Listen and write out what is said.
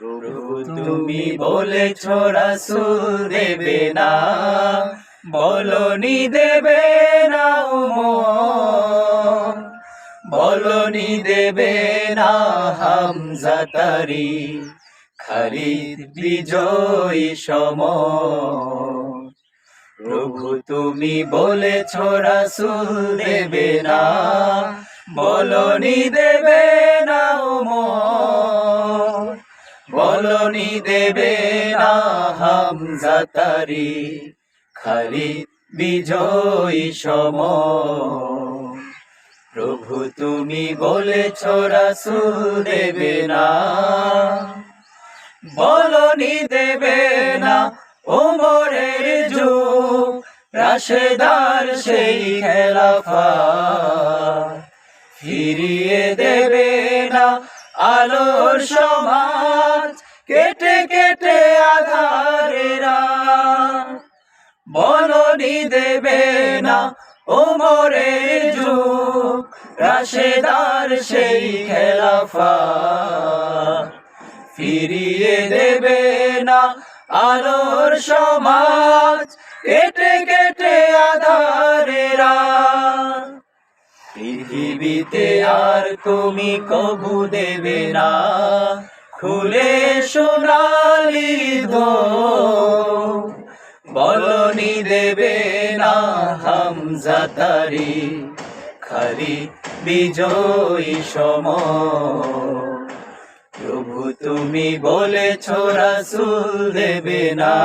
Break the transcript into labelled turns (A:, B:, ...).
A: প্রভু তুমি বলেছ রাসূল দেবে না বলনি দেবে না উমর বলনি দেবে না হামজা তারি খালিদ বিজয়ী সম প্রভু তুমি বলেছ রাসূল দেবে না বলনি দেবে বলনি দেবে না হামজা তারি খালিদ বিজয়ী সম। প্রভু তুমি বলেছ, রাসূল দেবে না। বলনি দেবে না ওমরের যুগ, রাশেদার সেই খেলাফা। ফিরিয়ে দেবে না আলোর সমাজ কেটে কেটে আধারেরা বলনি দেবে না ওমরের যুগ, রাশেদার সেই খেলাফা। ফিরিয়ে দেবে না আলোর সমাজ, কেটে কেটে আধারেরা পৃথিবীতে আর তুমি কবু দেবে না, খুলে সোনালি দো বলনি দেবে না হামজা তারি, খালি বিজয়ী সম প্রভু তুমি বলেছ রাসুল দেবে না।